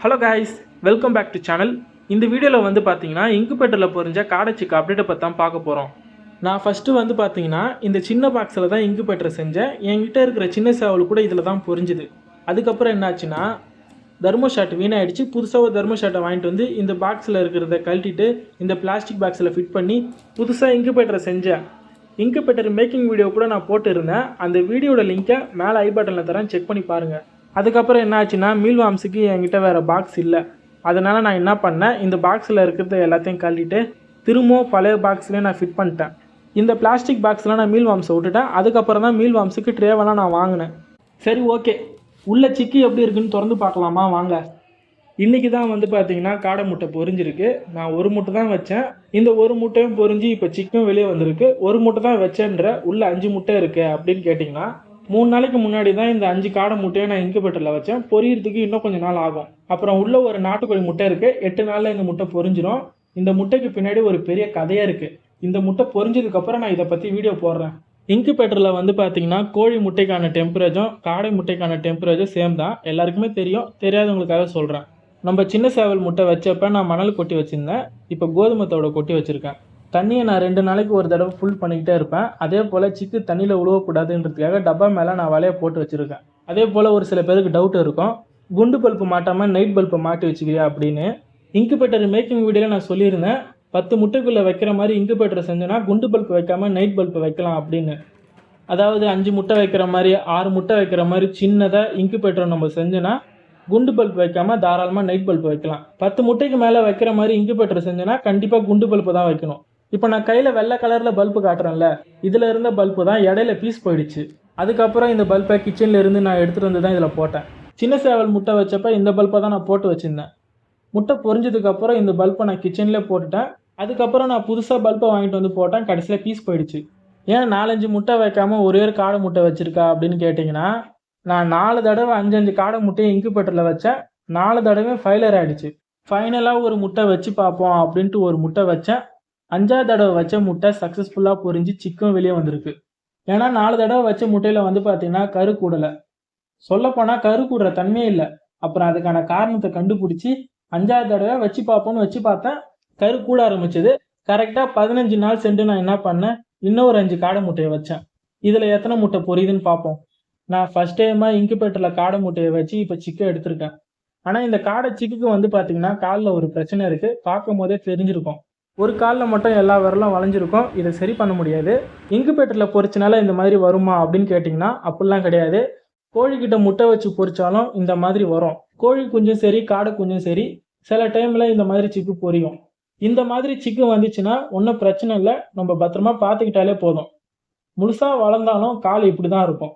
Hello guys welcome back to channel இந்த வீடியோவில் வந்து பார்த்தீங்கன்னா இங்குபேட்டரில் பொறிஞ்ச காடச்சிக்கு அப்டேட்டை பற்றி தான் பார்க்க போகிறோம் நான் ஃபஸ்ட்டு வந்து பார்த்தீங்கன்னா இந்த சின்ன பாக்ஸில் தான் இங்குபேட்டரை செஞ்சேன். என்கிட்ட இருக்கிற சின்ன சேவல் கூட இதில் தான் பொறிஞ்சுது. அதுக்கப்புறம் என்னாச்சுன்னா தர்மோ ஷாட் வீணாயிடுச்சு. புதுசாக ஒரு தர்மோ வாங்கிட்டு வந்து இந்த பாக்ஸில் இருக்கிறத கழட்டிட்டு இந்த பிளாஸ்டிக் பாக்ஸில் ஃபிட் பண்ணி புதுசாக இங்குபேட்டரை செஞ்சேன். இங்குபேட்டர் மேக்கிங் வீடியோ கூட நான் போட்டிருந்தேன். அந்த வீடியோட லிங்க்கை மேலே ஐ பட்டனில் தரேன். செக் பண்ணி பாருங்கள் அதுக்கப்புறம் என்ன ஆச்சுன்னா மீல்வாம்ஸுக்கு என்கிட்ட வேறு பாக்ஸ் இல்லை. அதனால் நான் என்ன பண்ணேன் இந்த பாக்ஸில் இருக்கிறத எல்லாத்தையும் கழட்டிட்டு திரும்பவும் பழைய பாக்ஸ்லேயே நான் ஃபிட் பண்ணிட்டேன். இந்த பிளாஸ்டிக் பாக்ஸில் நான் மீல் வாம்ஸை விட்டுட்டேன். அதுக்கப்புறம் தான் மீல் வாம்ஸுக்கு ட்ரேவெல்லாம் நான் வாங்கினேன். சரி ஓகே உள்ள சிக்கி எப்படி இருக்குன்னு திறந்து பார்க்கலாமா? வாங்க. இன்றைக்கி தான் வந்து பார்த்தீங்கன்னா காடை முட்டை பொரிஞ்சிருக்கு. நான் ஒரு முட்டை தான் வச்சேன். இந்த ஒரு முட்டையும் பொரிஞ்சு இப்போ சிக்கும் வெளியே வந்திருக்கு. ஒரு முட்டை தான் வச்சேன்ற உள்ள அஞ்சு முட்டை இருக்குது அப்படின்னு கேட்டிங்கன்னா மூணு நாளைக்கு முன்னாடி தான் இந்த அஞ்சு காடை முட்டையை நான் இன்குபேட்டரில் வச்சேன். பொரியறதுக்கு இன்னும் கொஞ்சம் நாள் ஆகும். அப்புறம் உள்ள ஒரு நாட்டுக்கோழி முட்டை இருக்குது எட்டு நாளில் இந்த முட்டை பொரிஞ்சிடும் இந்த முட்டைக்கு பின்னாடி ஒரு பெரிய கதையாக இருக்குது இந்த முட்டை பொரிஞ்சதுக்கப்புறம் நான் இதை பற்றி வீடியோ போடுறேன். இன்குபேட்டரில் வந்து பார்த்தீங்கன்னா கோழி முட்டைக்கான டெம்பரேச்சரும் காடை முட்டைக்கான டெம்பரேச்சரும் சேம் தான். எல்லாருக்குமே தெரியும். தெரியாதவங்களுக்காக சொல்கிறேன் நம்ம சின்ன சேவல் முட்டை வச்சப்ப நான் மணல் கொட்டி வச்சுருந்தேன். இப்போ கோதுமத்தோட கொட்டி வச்சுருக்கேன். தண்ணியை நான் ரெண்டு நாளைக்கு ஒரு தடவை ஃபுல் பண்ணிக்கிட்டே இருப்பேன். அதே போல் சிக்கு தண்ணியில் உழுவக்கூடாதுன்றதுக்காக டப்பா மேலே நான் வலையை போட்டு வச்சுருக்கேன். அதே போல் ஒரு சில பேருக்கு டவுட் இருக்கும். குண்டு பல்ப்பு மாட்டாமல் நைட் பல்பை மாட்டி வச்சுக்கிறியா அப்படின்னு. இன்குபேட்டர் மேக்கிங் வீடியோவில் நான் சொல்லியிருந்தேன். பத்து முட்டைக்குள்ளே வைக்கிற மாதிரி இன்குபேட்டர் செஞ்சோன்னா குண்டு பல்ப் வைக்காமல் நைட் பல்ப் வைக்கலாம் அப்படின்னு. அதாவது அஞ்சு முட்டை வைக்கிற மாதிரி ஆறு முட்டை வைக்கிற மாதிரி சின்னதாக இன்குபேட்டர் நம்ம செஞ்சோன்னா குண்டு பல்ப் வைக்காமல் தாராளமாக நைட் பல்ப் வைக்கலாம். பத்து முட்டைக்கு மேலே வைக்கிற மாதிரி இன்குபேட்டர் செஞ்சோன்னா கண்டிப்பாக குண்டு பல்ப்பு தான் வைக்கணும். இப்போ நான் கையில் வெள்ளை கலரில் பல்பு காட்டுறேன்ல இதில் இருந்த பல்பு தான் இடையில பீஸ் போயிடுச்சு. அதுக்கப்புறம் இந்த பல்பை கிச்சனில் இருந்து நான் எடுத்துகிட்டு வந்து தான் இதில் போட்டேன். சின்ன சேவல் முட்டை வச்சப்போ இந்த பல்பை தான் நான் போட்டு வச்சுருந்தேன். முட்டை பொரிஞ்சதுக்கப்புறம் இந்த பல்பை நான் கிச்சன்லேயே போட்டுட்டேன். அதுக்கப்புறம் நான் புதுசாக பல்பை வாங்கிட்டு வந்து போட்டேன். கடைசியில் பீஸ் போயிடுச்சு. ஏன் நாலஞ்சு முட்டை வைக்காமல் ஒரே ஒரு காடை முட்டை வச்சுருக்கா அப்படின்னு கேட்டிங்கன்னா நான் நாலு தடவை அஞ்சு அஞ்சு காடை முட்டையை இன்குபேட்டரில் வச்சேன். நாலு தடவை ஃபைலர் ஆகிடுச்சு ஃபைனலாக ஒரு முட்டை வச்சு பார்ப்போம் அப்படின்ட்டு ஒரு முட்டை வச்சேன். அஞ்சாவது தடவை வச்ச முட்டை சக்ஸஸ்ஃபுல்லாக பொரிஞ்சு சிக்கும் வெளியே வந்திருக்கு. ஏன்னா நாலு தடவை வச்ச முட்டையில் வந்து பார்த்தீங்கன்னா கரு கூடலை. சொல்லப்போனால் கரு கூடுற தன்மையே இல்லை. அப்புறம் அதுக்கான காரணத்தை கண்டுபிடிச்சி அஞ்சாவது தடவை வச்சு பார்ப்போம்னு வச்சு பார்த்தேன் கரு கூட ஆரம்பிச்சது. கரெக்டாக பதினஞ்சு நாள் சென்று நான் என்ன பண்ணேன்? இன்னொரு அஞ்சு காடை முட்டையை வச்சேன். இதில் எத்தனை முட்டை பொரியுதுன்னு பார்ப்போம். நான் ஃபர்ஸ்ட் டைமாக இன்குபேட்டரில் காடை முட்டையை வச்சு இப்போ சிக்க எடுத்திருக்கேன். ஆனால் இந்த காடை சிக்குக்கு வந்து பார்த்தீங்கன்னா காலில் ஒரு பிரச்சனை இருக்குது பார்க்கும் போதே தெரிஞ்சிருக்கும். ஒரு காலில் மட்டும் எல்லா விரலும் வளைஞ்சிருக்கும். இதை சரி பண்ண முடியாது. இங்குபேட்டரில் பொரிச்சனால இந்த மாதிரி வருமா அப்படின்னு கேட்டிங்கன்னா அப்படிலாம் கிடையாது. கோழிக்கிட்ட முட்டை வச்சு பொறிச்சாலும் இந்த மாதிரி வரும். கோழி குஞ்சும் சரி காடை குஞ்சும் சரி சில டைமில் இந்த மாதிரி சிக்கு பொரியும். இந்த மாதிரி சிக்கு வந்துச்சுன்னா ஒன்றும் பிரச்சனை இல்லை. நம்ம பத்திரமா பார்த்துக்கிட்டாலே போதும். முழுசாக வளர்ந்தாலும் கால் இப்படி தான் இருக்கும்.